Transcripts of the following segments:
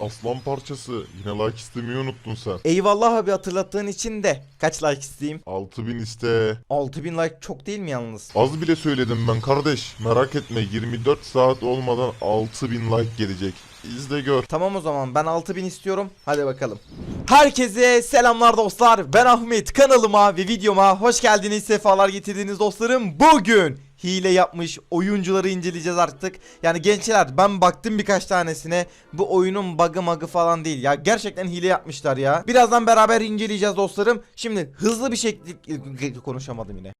Aslan parçası. Yine like istemeyi unuttun sen. Eyvallah abi hatırlattığın için de kaç like isteyeyim? 6000 iste. 6000 like çok değil mi yalnız? Az bile söyledim ben kardeş. Merak etme 24 saat olmadan 6000 like gelecek. İzle gör. Tamam o zaman ben 6000 istiyorum. Hadi bakalım. Herkese selamlar dostlar. Ben Ahmet. Kanalıma ve videoma hoş geldiniz. Sefalar getirdiniz dostlarım. Bugün hile yapmış oyuncuları inceleyeceğiz artık. Yani gençler ben baktım birkaç tanesine. Bu oyunun bug'ı magı falan değil. Ya gerçekten hile yapmışlar ya. Birazdan beraber inceleyeceğiz dostlarım. Şimdi hızlı bir şekilde konuşamadım yine.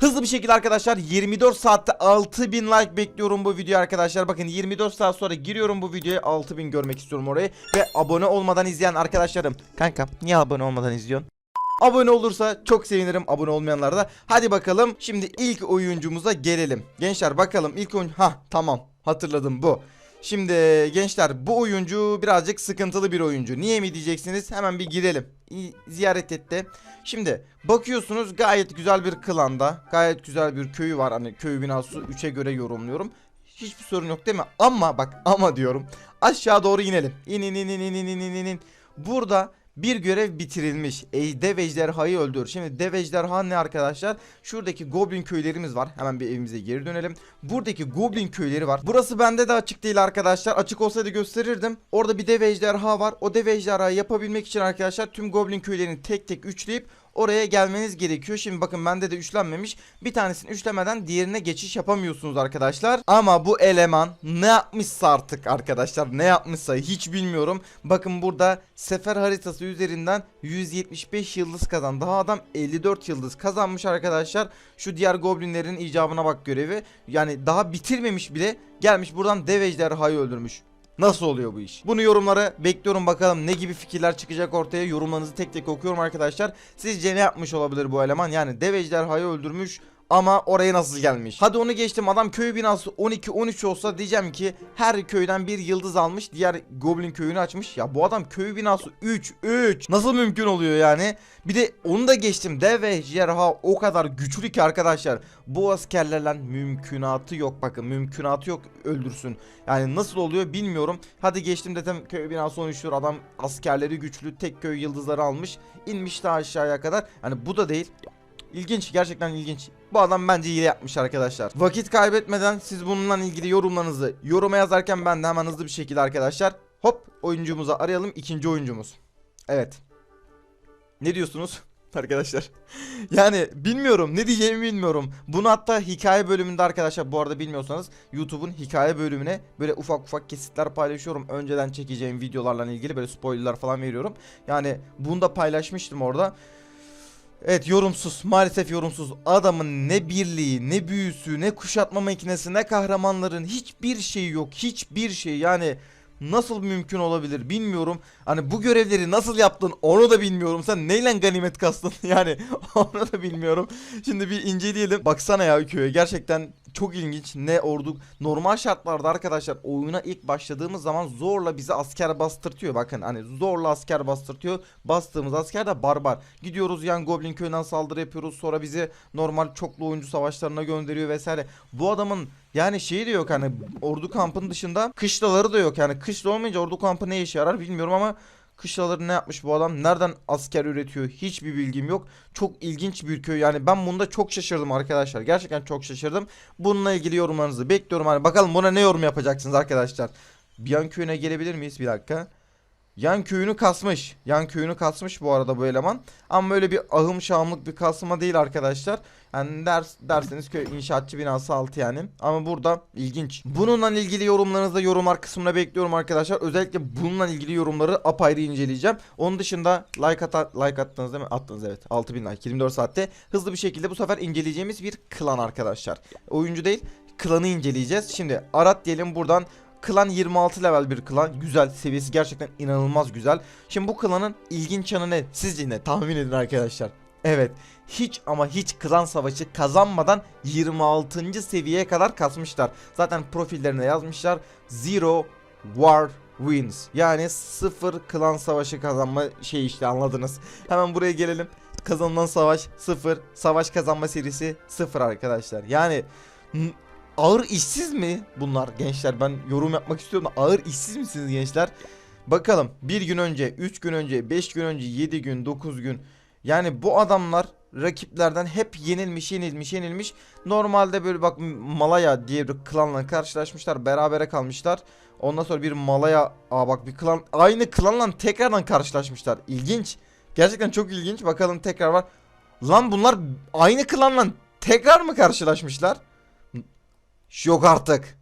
Hızlı bir şekilde arkadaşlar 24 saatte 6000 like bekliyorum bu videoya arkadaşlar. Bakın 24 saat sonra giriyorum bu videoya 6000 görmek istiyorum orayı. Ve abone olmadan izleyen arkadaşlarım. Kanka niye abone olmadan izliyorsun? Abone olursa çok sevinirim abone olmayanlar da. Hadi bakalım şimdi ilk oyuncumuza gelelim. Gençler bakalım ilk oyun... ha tamam hatırladım bu. Şimdi gençler bu oyuncu birazcık sıkıntılı bir oyuncu. Niye mi diyeceksiniz? Hemen bir girelim. Ziyaret etti. Şimdi bakıyorsunuz gayet güzel bir klanda. Gayet güzel bir köyü var. Hani köy binası 3'e göre yorumluyorum. Hiçbir sorun yok değil mi? Ama bak ama diyorum. Aşağı doğru inelim. İn in in in in in in in. Burada bir görev bitirilmiş. E, dev ejderhayı öldür. Şimdi dev ejderha ne arkadaşlar? Şuradaki goblin köylerimiz var. Hemen bir evimize geri dönelim. Buradaki goblin köyleri var. Burası bende de açık değil arkadaşlar. Açık olsaydı gösterirdim. Orada bir dev ejderha var. O dev ejderhayı yapabilmek için arkadaşlar tüm goblin köylerini tek tek üçleyip oraya gelmeniz gerekiyor. Şimdi bakın bende de üçlenmemiş. Bir tanesini üçlemeden diğerine geçiş yapamıyorsunuz arkadaşlar. Ama bu eleman ne yapmışsa artık arkadaşlar ne yapmışsa hiç bilmiyorum. Bakın burada sefer haritası üzerinden 175 yıldız kazan. Daha adam 54 yıldız kazanmış arkadaşlar. Şu diğer goblinlerin icabına bak görevi. Yani daha bitirmemiş bile gelmiş buradan dev ejderhayı öldürmüş. Nasıl oluyor bu iş? Bunu yorumlara bekliyorum bakalım ne gibi fikirler çıkacak ortaya. Yorumlarınızı tek tek okuyorum arkadaşlar. Sizce ne yapmış olabilir bu eleman? Yani dev ejderhayı öldürmüş ama oraya nasıl gelmiş? Hadi onu geçtim adam köy binası 12-13 olsa diyeceğim ki her köyden bir yıldız almış diğer goblin köyünü açmış. Ya bu adam köy binası 3 3 nasıl mümkün oluyor yani? Bir de onu da geçtim dev ejderha o kadar güçlü ki arkadaşlar bu askerlerle mümkünatı yok bakın mümkünatı yok öldürsün. Yani nasıl oluyor bilmiyorum. Hadi geçtim dedim köy binası 13'tür adam askerleri güçlü tek köy yıldızları almış inmiş daha aşağıya kadar. Hani bu da değil. İlginç gerçekten ilginç. Bu adam bence hile yapmış arkadaşlar. Vakit kaybetmeden siz bununla ilgili yorumlarınızı yoruma yazarken ben de hemen hızlı bir şekilde arkadaşlar hop oyuncumuzu arayalım ikinci oyuncumuz. Evet. Ne diyorsunuz? Arkadaşlar yani bilmiyorum ne diyeceğimi bilmiyorum Bunu hatta hikaye bölümünde arkadaşlar bu arada bilmiyorsanız YouTube'un hikaye bölümüne böyle ufak ufak kesitler paylaşıyorum Önceden çekeceğim videolarla ilgili böyle spoilerlar falan veriyorum Yani bunu da paylaşmıştım orada Evet yorumsuz maalesef yorumsuz. Adamın ne birliği ne büyüsü ne kuşatma makinesi ne kahramanların hiçbir şeyi yok hiçbir şey. Yani nasıl mümkün olabilir bilmiyorum. Hani bu görevleri nasıl yaptın onu da bilmiyorum. Sen neyle ganimet kastın? Yani onu da bilmiyorum. Şimdi bir inceleyelim. Baksana ya köye gerçekten çok ilginç. Ne ordu normal şartlarda arkadaşlar oyuna ilk başladığımız zaman zorla bizi asker bastırtıyor. Bakın hani zorla asker bastırtıyor. Bastığımız asker de barbar. Gidiyoruz yan goblin köyünden saldırı yapıyoruz. Sonra bizi normal çoklu oyuncu savaşlarına gönderiyor vesaire. Bu adamın yani şeyi de yok hani ordu kampının dışında kışlaları da yok. Yani kışla olmayınca ordu kampı ne işe yarar bilmiyorum ama Kışlaları ne yapmış bu adam? Nereden asker üretiyor? Hiçbir bilgim yok. Çok ilginç bir köy. Yani ben bunda çok şaşırdım arkadaşlar. Gerçekten çok şaşırdım. Bununla ilgili yorumlarınızı bekliyorum. Hani bakalım buna ne yorum yapacaksınız arkadaşlar. Bir yan köyüne gelebilir miyiz? Bir dakika. Yan köyünü kasmış. Yan köyünü kasmış bu arada bu eleman. Ama böyle bir ahım şahımlık bir kasma değil arkadaşlar. Yani ders, derseniz köy inşaatçı binası altı yani. Ama burada ilginç. Bununla ilgili yorumlarınızı da yorumlar kısmına bekliyorum arkadaşlar. Özellikle bununla ilgili yorumları apayrı inceleyeceğim. Onun dışında like, ata, like attınız değil mi? Attınız evet. 6000 like 24 saatte. Hızlı bir şekilde bu sefer inceleyeceğimiz bir klan arkadaşlar. Oyuncu değil klanı inceleyeceğiz. Şimdi arat diyelim buradan Klan 26 level bir klan. Güzel. Seviyesi gerçekten inanılmaz güzel. Şimdi bu klanın ilginç yanı ne? Sizce ne? Tahmin edin arkadaşlar. Evet. Hiç ama hiç klan savaşı kazanmadan 26. seviyeye kadar kasmışlar. Zaten profillerine yazmışlar. Zero War Wins. Yani sıfır klan savaşı kazanma şey işte anladınız. Hemen buraya gelelim. Kazanılan savaş sıfır. Savaş kazanma serisi sıfır arkadaşlar. Yani ağır işsiz mi bunlar gençler? Ben yorum yapmak istiyorum ağır işsiz misiniz gençler? Bakalım bir gün önce, 3 gün önce, 5 gün önce, 7 gün, 9 gün. Yani bu adamlar rakiplerden hep yenilmiş, yenilmiş, yenilmiş. Normalde böyle bak Malaya diye bir klanla karşılaşmışlar. Berabere kalmışlar. Ondan sonra bir Malaya, aa bak bir klan aynı klanla tekrardan karşılaşmışlar. İlginç. Gerçekten çok ilginç. Bakalım tekrar var. Lan bunlar aynı klanla tekrar mı karşılaşmışlar? Yok artık.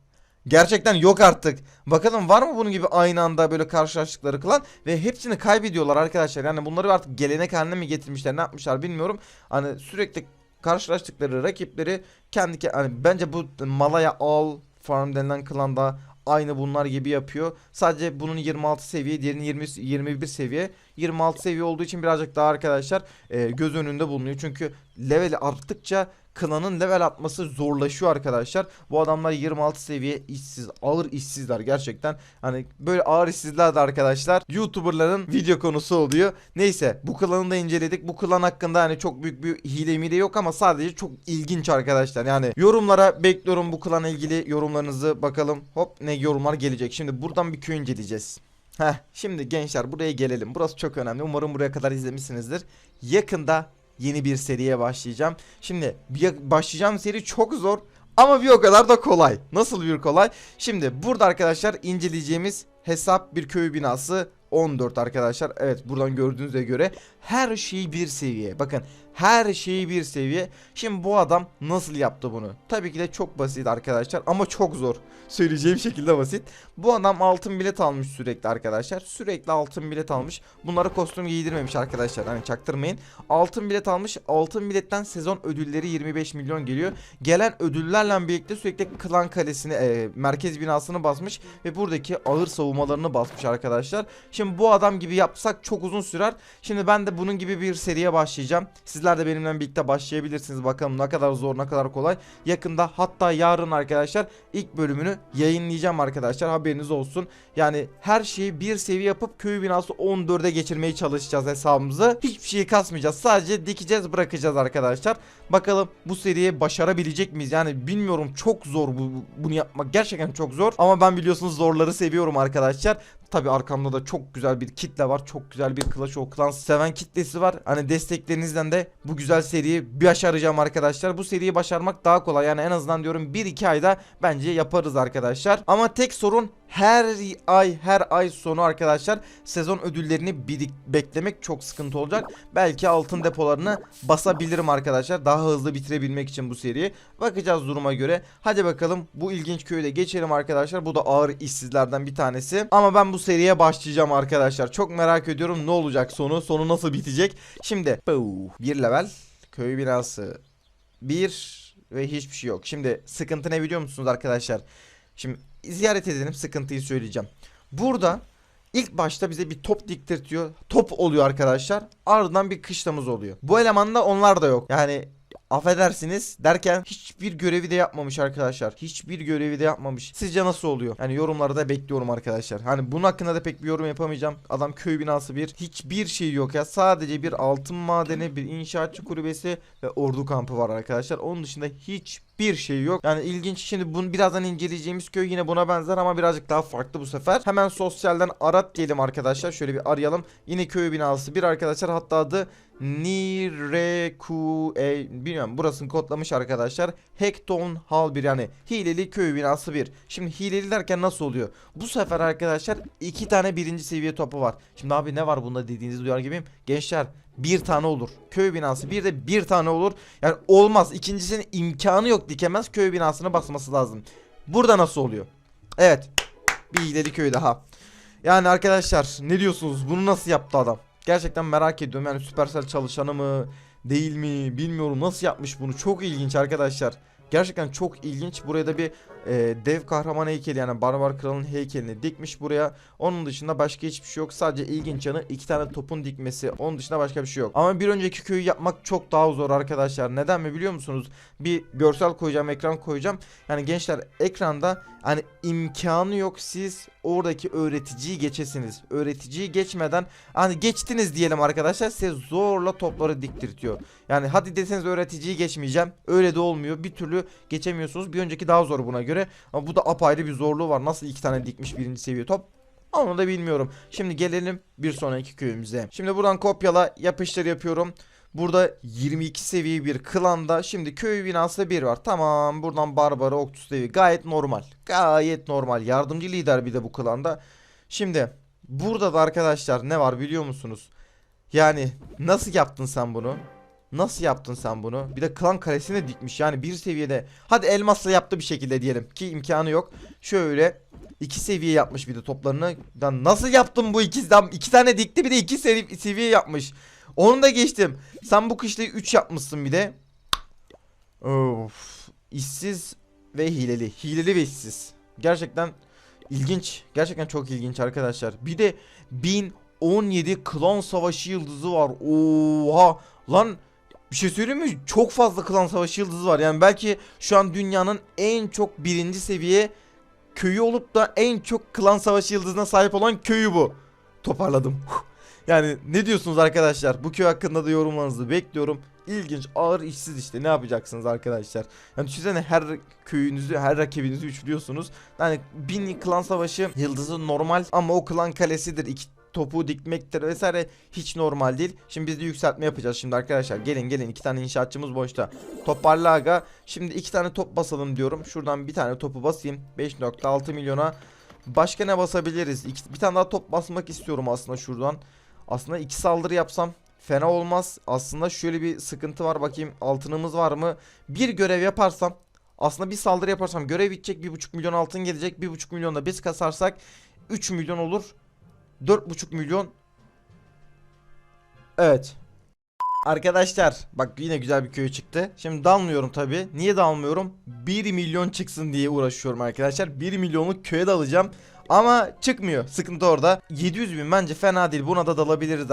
Gerçekten yok artık. Bakalım var mı bunun gibi aynı anda böyle karşılaştıkları klan ve hepsini kaybediyorlar arkadaşlar. Yani bunları artık gelenek haline mi getirmişler ne yapmışlar bilmiyorum. Hani sürekli karşılaştıkları rakipleri kendi ke- hani bence bu Malaya All Farm denilen klan da aynı bunlar gibi yapıyor. Sadece bunun 26 seviye, diğerinin 20 21 seviye. 26 seviye olduğu için birazcık daha arkadaşlar e, göz önünde bulunuyor. Çünkü level arttıkça klanın level atması zorlaşıyor arkadaşlar. Bu adamlar 26 seviye işsiz, ağır işsizler gerçekten. Hani böyle ağır işsizler de arkadaşlar YouTuber'ların video konusu oluyor. Neyse bu klanı da inceledik. Bu klan hakkında hani çok büyük bir hile mile yok ama sadece çok ilginç arkadaşlar. Yani yorumlara bekliyorum bu klanla ilgili yorumlarınızı bakalım. Hop ne yorumlar gelecek. Şimdi buradan bir köy inceleyeceğiz. Heh şimdi gençler buraya gelelim. Burası çok önemli. Umarım buraya kadar izlemişsinizdir. Yakında yeni bir seriye başlayacağım. Şimdi başlayacağım seri çok zor ama bir o kadar da kolay. Nasıl bir kolay? Şimdi burada arkadaşlar inceleyeceğimiz hesap bir köy binası 14 arkadaşlar. Evet buradan gördüğünüze göre her şey bir seviye. Bakın her şey bir seviye. Şimdi bu adam nasıl yaptı bunu? Tabii ki de çok basit arkadaşlar ama çok zor. Söyleyeceğim şekilde basit. Bu adam altın bilet almış sürekli arkadaşlar. Sürekli altın bilet almış. Bunlara kostüm giydirmemiş arkadaşlar. Hani çaktırmayın. Altın bilet almış. Altın biletten sezon ödülleri 25 milyon geliyor. Gelen ödüllerle birlikte sürekli klan kalesini, e, merkez binasını basmış ve buradaki ağır savunmalarını basmış arkadaşlar. Şimdi bu adam gibi yapsak çok uzun sürer. Şimdi ben de bunun gibi bir seriye başlayacağım. Sizler de benimle birlikte başlayabilirsiniz. Bakalım ne kadar zor, ne kadar kolay. Yakında hatta yarın arkadaşlar ilk bölümünü yayınlayacağım arkadaşlar. Haberiniz olsun. Yani her şeyi bir seviye yapıp köy binası 14'e geçirmeye çalışacağız hesabımızı. Hiçbir şeyi kasmayacağız. Sadece dikeceğiz, bırakacağız arkadaşlar. Bakalım bu seriye başarabilecek miyiz? Yani bilmiyorum çok zor bu, bu- bunu yapmak. Gerçekten çok zor. Ama ben biliyorsunuz zorları seviyorum arkadaşlar. Tabi arkamda da çok güzel bir kitle var. Çok güzel bir Clash of Clans seven kitlesi var. Hani desteklerinizden de bu güzel seriyi başaracağım arkadaşlar. Bu seriyi başarmak daha kolay. Yani en azından diyorum 1-2 ayda bence yaparız arkadaşlar. Ama tek sorun her ay her ay sonu arkadaşlar sezon ödüllerini birik beklemek çok sıkıntı olacak. Belki altın depolarını basabilirim arkadaşlar. Daha hızlı bitirebilmek için bu seriyi. Bakacağız duruma göre. Hadi bakalım bu ilginç köyde geçelim arkadaşlar. Bu da ağır işsizlerden bir tanesi. Ama ben bu seriye başlayacağım arkadaşlar. Çok merak ediyorum ne olacak sonu. Sonu nasıl bitecek. Şimdi bir level köy binası. Bir ve hiçbir şey yok. Şimdi sıkıntı ne biliyor musunuz arkadaşlar? Şimdi ziyaret edelim sıkıntıyı söyleyeceğim. Burada ilk başta bize bir top diktirtiyor. Top oluyor arkadaşlar. Ardından bir kışlamız oluyor. Bu elemanda onlar da yok. Yani affedersiniz derken hiçbir görevi de yapmamış arkadaşlar. Hiçbir görevi de yapmamış. Sizce nasıl oluyor? Yani yorumlarda bekliyorum arkadaşlar. Hani bunun hakkında da pek bir yorum yapamayacağım. Adam köy binası bir. Hiçbir şey yok ya. Sadece bir altın madeni, bir inşaatçı kulübesi ve ordu kampı var arkadaşlar. Onun dışında hiçbir şey yok. Yani ilginç. Şimdi bunu birazdan inceleyeceğimiz köy yine buna benzer ama birazcık daha farklı bu sefer. Hemen sosyalden arat diyelim arkadaşlar. Şöyle bir arayalım. Yine köy binası bir arkadaşlar. Hatta adı Nireku e, bilmiyorum burasını kodlamış arkadaşlar. Hekton Hal 1 yani hileli köy binası 1. Şimdi hileli derken nasıl oluyor? Bu sefer arkadaşlar iki tane birinci seviye topu var. Şimdi abi ne var bunda dediğinizi duyar gibiyim. Gençler bir tane olur. Köy binası bir de bir tane olur. Yani olmaz. İkincisinin imkanı yok dikemez. Köy binasını basması lazım. Burada nasıl oluyor? Evet. Bir hileli köy daha. Yani arkadaşlar ne diyorsunuz? Bunu nasıl yaptı adam? Gerçekten merak ediyorum. Yani Supercell çalışanı mı? Değil mi? Bilmiyorum nasıl yapmış bunu. Çok ilginç arkadaşlar. Gerçekten çok ilginç. Buraya da bir e, dev kahraman heykeli yani Barbar Kral'ın heykelini dikmiş buraya. Onun dışında başka hiçbir şey yok. Sadece ilginç yanı iki tane topun dikmesi. Onun dışında başka bir şey yok. Ama bir önceki köyü yapmak çok daha zor arkadaşlar. Neden mi biliyor musunuz? Bir görsel koyacağım, ekran koyacağım. Yani gençler ekranda hani imkanı yok siz oradaki öğreticiyi geçesiniz. Öğreticiyi geçmeden hani geçtiniz diyelim arkadaşlar size zorla topları diktirtiyor. Yani hadi deseniz öğreticiyi geçmeyeceğim. Öyle de olmuyor. Bir türlü geçemiyorsunuz. Bir önceki daha zor buna göre. Ama bu da apayrı bir zorluğu var. Nasıl iki tane dikmiş birinci seviye top? Onu da bilmiyorum. Şimdi gelelim bir sonraki köyümüze. Şimdi buradan kopyala yapıştır yapıyorum. Burada 22 seviye bir klanda. Şimdi köy binası 1 var. Tamam buradan Barbara Octus devi gayet normal. Gayet normal. Yardımcı lider bir de bu klanda. Şimdi burada da arkadaşlar ne var biliyor musunuz? Yani nasıl yaptın sen bunu? Nasıl yaptın sen bunu? Bir de klan kalesine dikmiş yani bir seviyede. Hadi elmasla yaptı bir şekilde diyelim ki imkanı yok. Şöyle iki seviye yapmış bir de toplarını. Lan nasıl yaptın bu ikizden? iki tane dikti bir de iki sevi- seviye yapmış. Onu da geçtim. Sen bu kışlayı 3 yapmışsın bir de. Of. İşsiz ve hileli. Hileli ve işsiz. Gerçekten ilginç. Gerçekten çok ilginç arkadaşlar. Bir de 1017 klan savaşı yıldızı var. Oha. Lan bir şey söyleyeyim mi? Çok fazla klan savaşı yıldızı var. Yani belki şu an dünyanın en çok birinci seviye köyü olup da en çok klan savaşı yıldızına sahip olan köyü bu. Toparladım. Yani ne diyorsunuz arkadaşlar? Bu köy hakkında da yorumlarınızı bekliyorum. İlginç, ağır, işsiz işte. Ne yapacaksınız arkadaşlar? Yani düşünsene her köyünüzü, her rakibinizi üçlüyorsunuz. Yani bin klan savaşı yıldızı normal ama o klan kalesidir. İki topu dikmektir vesaire hiç normal değil. Şimdi biz de yükseltme yapacağız şimdi arkadaşlar. Gelin gelin iki tane inşaatçımız boşta. Toparla aga. Şimdi iki tane top basalım diyorum. Şuradan bir tane topu basayım. 5.6 milyona. Başka ne basabiliriz? İki, bir tane daha top basmak istiyorum aslında şuradan. Aslında iki saldırı yapsam fena olmaz. Aslında şöyle bir sıkıntı var bakayım altınımız var mı? Bir görev yaparsam aslında bir saldırı yaparsam görev bitecek 1.5 milyon altın gelecek 1.5 milyon da biz kasarsak 3 milyon olur 4.5 milyon Evet Arkadaşlar bak yine güzel bir köy çıktı. Şimdi dalmıyorum tabi. Niye dalmıyorum? 1 milyon çıksın diye uğraşıyorum arkadaşlar. 1 milyonluk köye dalacağım. Ama çıkmıyor. Sıkıntı orada. 700 bin bence fena değil. Buna da dalabiliriz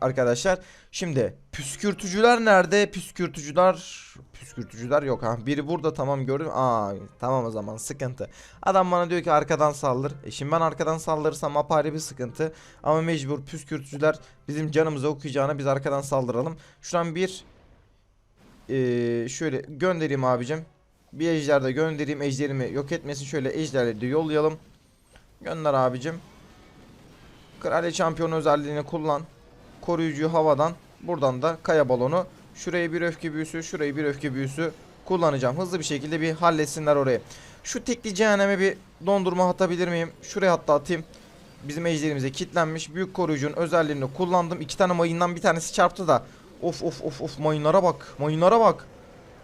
arkadaşlar. Şimdi püskürtücüler nerede? Püskürtücüler püskürtücüler yok ha. Biri burada tamam gördüm. Aa tamam o zaman sıkıntı. Adam bana diyor ki arkadan saldır. E şimdi ben arkadan saldırırsam apayrı bir sıkıntı. Ama mecbur püskürtücüler bizim canımıza okuyacağına biz arkadan saldıralım. Şuradan bir ee, şöyle göndereyim abicim. Bir ejder de göndereyim. Ejderimi yok etmesin. Şöyle ejderleri de yollayalım. Gönder abicim. Kraliçe şampiyon özelliğini kullan. Koruyucuyu havadan. Buradan da kaya balonu. Şuraya bir öfke büyüsü. Şurayı bir öfke büyüsü kullanacağım. Hızlı bir şekilde bir halletsinler orayı. Şu tekli cehenneme bir dondurma atabilir miyim? Şuraya hatta atayım. Bizim ejderimize kilitlenmiş. Büyük koruyucunun özelliğini kullandım. İki tane mayından bir tanesi çarptı da. Of of of of mayınlara bak. Mayınlara bak.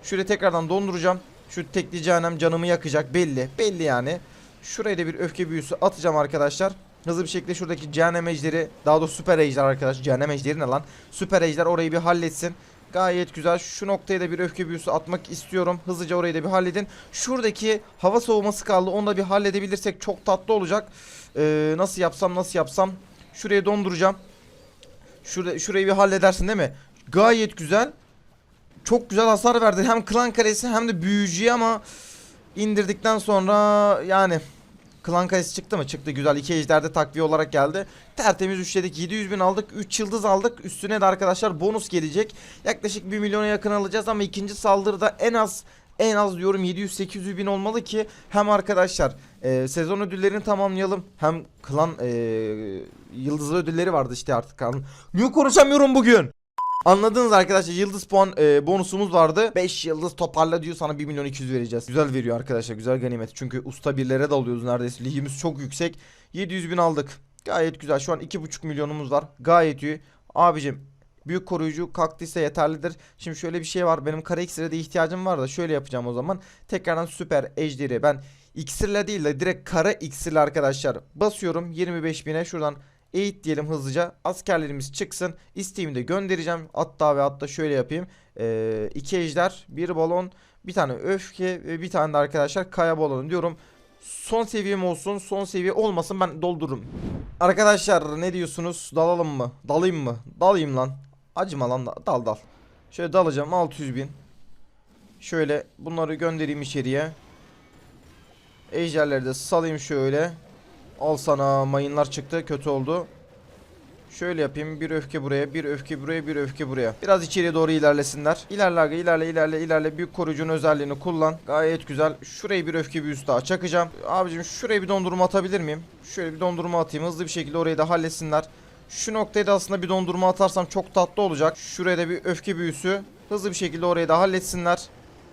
Şöyle tekrardan donduracağım. Şu tekli cehennem canımı yakacak belli. Belli yani. Şuraya da bir öfke büyüsü atacağım arkadaşlar. Hızlı bir şekilde şuradaki cehennem ejderi daha doğrusu süper ejder arkadaş. Cehennem ejderi ne lan? Süper ejder orayı bir halletsin. Gayet güzel. Şu noktaya da bir öfke büyüsü atmak istiyorum. Hızlıca orayı da bir halledin. Şuradaki hava soğuması kaldı. Onu da bir halledebilirsek çok tatlı olacak. Ee, nasıl yapsam nasıl yapsam. Şuraya donduracağım. Şurada, şurayı bir halledersin değil mi? Gayet güzel. Çok güzel hasar verdi. Hem klan kalesi hem de büyücüye ama indirdikten sonra yani klan kalesi çıktı mı? Çıktı güzel. İki ejderde takviye olarak geldi. Tertemiz üçledik. 700 bin aldık. 3 yıldız aldık. Üstüne de arkadaşlar bonus gelecek. Yaklaşık 1 milyona yakın alacağız ama ikinci saldırıda en az en az diyorum 700-800 bin olmalı ki hem arkadaşlar e, sezon ödüllerini tamamlayalım hem klan e, yıldızlı ödülleri vardı işte artık klan. Niye konuşamıyorum bugün? Anladınız arkadaşlar yıldız puan e, bonusumuz vardı. 5 yıldız toparla diyor sana 1 milyon 200 vereceğiz. Güzel veriyor arkadaşlar güzel ganimet. Çünkü usta birlere dalıyoruz neredeyse. Ligimiz çok yüksek. 700 bin aldık. Gayet güzel şu an 2,5 milyonumuz var. Gayet iyi. Abicim büyük koruyucu kalktıysa yeterlidir. Şimdi şöyle bir şey var. Benim kara iksire de ihtiyacım var da şöyle yapacağım o zaman. Tekrardan süper ejderi ben iksirle değil de direkt kara iksirle arkadaşlar basıyorum 25 bine şuradan Eğit diyelim hızlıca. Askerlerimiz çıksın. İsteğimi de göndereceğim. Hatta ve hatta şöyle yapayım. Ee, iki ejder, bir balon, bir tane öfke ve bir tane de arkadaşlar kaya balonu diyorum. Son seviyem olsun. Son seviye olmasın ben doldururum. Arkadaşlar ne diyorsunuz? Dalalım mı? Dalayım mı? Dalayım lan. Acıma lan. da- Dal dal. Şöyle dalacağım 600 bin. Şöyle bunları göndereyim içeriye. Ejderleri de salayım şöyle. Al sana mayınlar çıktı kötü oldu. Şöyle yapayım. Bir öfke buraya, bir öfke buraya, bir öfke buraya. Biraz içeriye doğru ilerlesinler. İlerle ilerle, ilerle, ilerle. Büyük koruyucunun özelliğini kullan. Gayet güzel. Şurayı bir öfke büyüsü daha çakacağım. Abicim şuraya bir dondurma atabilir miyim? Şöyle bir dondurma atayım. Hızlı bir şekilde orayı da halletsinler. Şu noktaya da aslında bir dondurma atarsam çok tatlı olacak. Şuraya da bir öfke büyüsü. Hızlı bir şekilde orayı da halletsinler.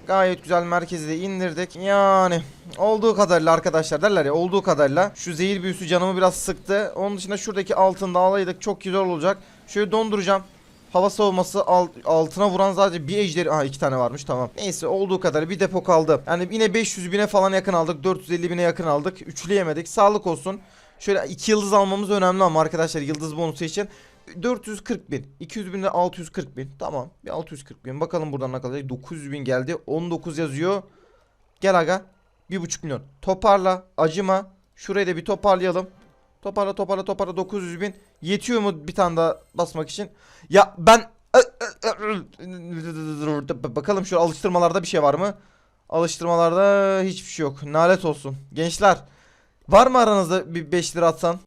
Gayet güzel merkezi de indirdik. Yani olduğu kadarıyla arkadaşlar derler ya olduğu kadarıyla. Şu zehir büyüsü canımı biraz sıktı. Onun dışında şuradaki altında alaydık çok güzel olacak. Şöyle donduracağım. Hava savunması alt- altına vuran sadece bir ejderi... Aha iki tane varmış tamam. Neyse olduğu kadar bir depo kaldı. Yani yine 500 bine falan yakın aldık. 450 bine yakın aldık. Üçleyemedik. Sağlık olsun. Şöyle iki yıldız almamız önemli ama arkadaşlar yıldız bonusu için. 440 bin. 200 bin de 640 bin. Tamam. Bir 640 bin. Bakalım buradan ne kadar. 900 bin geldi. 19 yazıyor. Gel aga. 1,5 milyon. Toparla. Acıma. Şurayı da bir toparlayalım. Toparla toparla toparla 900 bin. Yetiyor mu bir tane daha basmak için? Ya ben... Bakalım şu alıştırmalarda bir şey var mı? Alıştırmalarda hiçbir şey yok. Nalet olsun. Gençler. Var mı aranızda bir 5 lira atsan?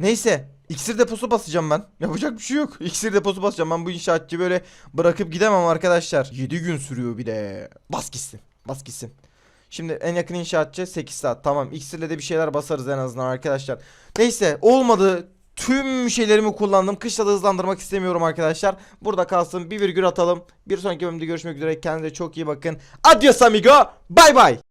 Neyse. İksir deposu basacağım ben. Yapacak bir şey yok. İksir deposu basacağım. Ben bu inşaatçı böyle bırakıp gidemem arkadaşlar. 7 gün sürüyor bir de. Bas gitsin. Bas gitsin. Şimdi en yakın inşaatçı 8 saat. Tamam. İksirle de bir şeyler basarız en azından arkadaşlar. Neyse olmadı. Tüm şeylerimi kullandım. Kışla da hızlandırmak istemiyorum arkadaşlar. Burada kalsın. Bir virgül atalım. Bir sonraki bölümde görüşmek üzere. Kendinize çok iyi bakın. Adios amigo. Bye bye.